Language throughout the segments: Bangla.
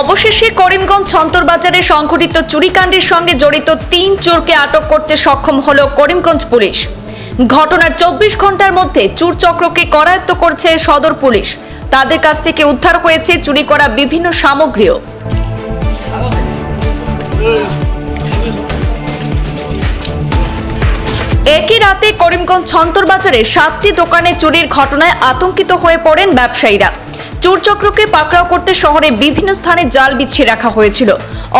অবশেষে করিমগঞ্জ ছন্তরবাজারে সংঘটিত চুরিকাণ্ডের সঙ্গে জড়িত তিন চোরকে আটক করতে সক্ষম হল করিমগঞ্জ পুলিশ। ঘটনার চব্বিশ ঘণ্টার মধ্যে চুর চক্রকে করায়ত্ত করছে সদর পুলিশ। তাদের কাছ থেকে উদ্ধার হয়েছে চুরি করা বিভিন্ন সামগ্রীও। একই রাতে করিমগঞ্জ ছন্তরবাজারে সাতটি দোকানে চুরির ঘটনায় আতঙ্কিত হয়ে পড়েন ব্যবসায়ীরা। চোরচক্রকে পাকড়াও করতে শহরে বিভিন্ন স্থানে জাল বিছিয়ে রাখা হয়েছিল।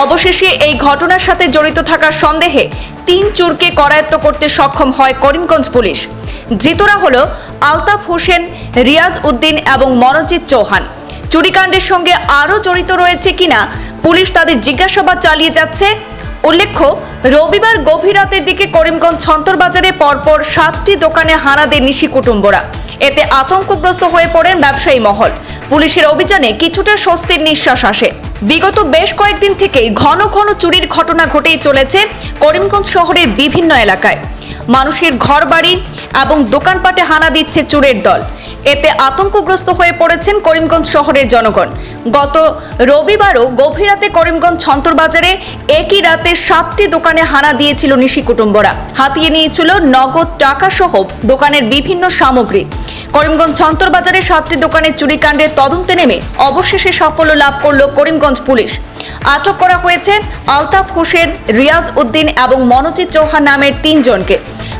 অবশেষে এই ঘটনার সাথে জড়িত থাকার সন্দেহে তিন চোরকে করায়ত্ত করতে সক্ষম হয় করিমগঞ্জ পুলিশ। ধৃতরা হল আলতাফ হোসেন, রিয়াজ উদ্দিন এবং মনোজিৎ চৌহান। চুরিকাণ্ডের সঙ্গে আরও জড়িত রয়েছে কিনা পুলিশ তাদের জিজ্ঞাসাবাদ চালিয়ে যাচ্ছে। উল্লেখ্য, রবিবার গভীর রাতের দিকে করিমগঞ্জ ছন্তরবাজারে পরপর সাতটি দোকানে হানা দেয় নিশি কুটুম্বরা। এতে আতঙ্কগ্রস্ত হয়ে পড়েন ব্যবসায়ী মহল। পুলিশের অভিযানে কিছুটা স্বস্তির নিঃশ্বাস আসে। বিগত বেশ কয়েকদিন থেকেই ঘন ঘন চুরির ঘটনা ঘটেই চলেছে করিমগঞ্জ শহরের বিভিন্ন এলাকায়। মানুষের ঘর বাড়ি এবং দোকানপাটে হানা দিচ্ছে চুরের দল। এতে আতঙ্কগ্রস্ত হয়ে পড়েছেন করিমগঞ্জ শহরের জনগণ। গত রবিবারও গভীর রাতে করিমগঞ্জ ছন্তরবাজারে একই রাতে সাতটি দোকানে হানা দিয়েছিল নিশি কুটুম্বরা। হাতিয়ে নিয়েছিল নগদ টাকা সহ দোকানের বিভিন্ন সামগ্রী। করিমগঞ্জ ছন্তরবাজারে সাতটি দোকানের চুরিকাণ্ডের তদন্তে নেমে অবশেষে সাফল্য লাভ করল করিমগঞ্জ পুলিশ। আটক করা হয়েছে আলতাফ হোসেন, রিয়াজ উদ্দিন এবং মনোজিৎ চৌহান নামের তিনজনকে।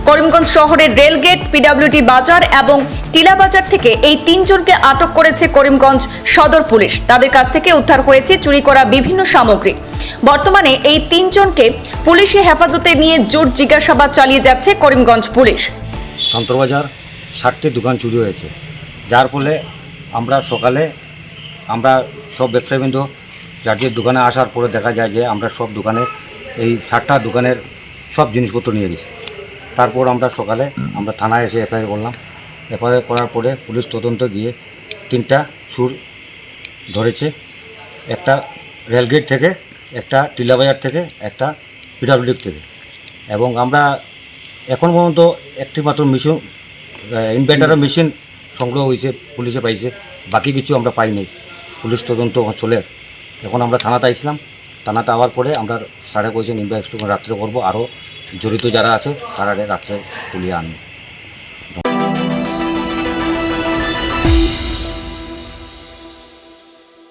করিমগঞ্জ শহরের রেলগেট পিডব্লিউটি বাজার এবং টিলা বাজার থেকে এই তিনজনকে আটক করেছে করিমগঞ্জ সদর পুলিশ। তাদের কাছ থেকে উদ্ধার হয়েছে চুরি করা বিভিন্ন সামগ্রী। বর্তমানে এই তিনজনকে পুলিশি হেফাজতে নিয়ে জোর জিজ্ঞাসাবাদ চালিয়ে যাচ্ছে করিমগঞ্জ পুলিশ। সন্তরবাজার ষাটটি দোকান চুরি হয়েছে। যার ফলে আমরা সকালে আমরা সব ব্যবসায়ীবৃন্দ যার দোকানে আসার পরে দেখা যায় যে আমরা সব দোকানে এই ষাটটা দোকানের সব জিনিসপত্র নিয়ে গেছি। তারপর আমরা সকালে আমরা থানায় এসে এফআইআর করলাম। এফআইআর করার পরে পুলিশ তদন্ত গিয়ে তিনটা সুর ধরেছে। একটা রেলগেট থেকে, একটা টিলাবাজার থেকে, একটা পিডাব্লিউডি থেকে। এবং আমরা এখন পর্যন্ত একটি মাত্র মেশিন ইনভেন্টারের মেশিন সংগ্রহ হয়েছে, পুলিশে পাইছে। বাকি কিছু আমরা পাইনি। পুলিশ তদন্ত চলে। এখন আমরা থানাতে আসলাম। থানাতে আওয়ার পরে আমরা সাড়ে নিম্বা ইনভেস্টিগেশন রাত্রে করব। আরও জড়িত যারা আছে, তারা রাত্রে তুলিয়ে আনব।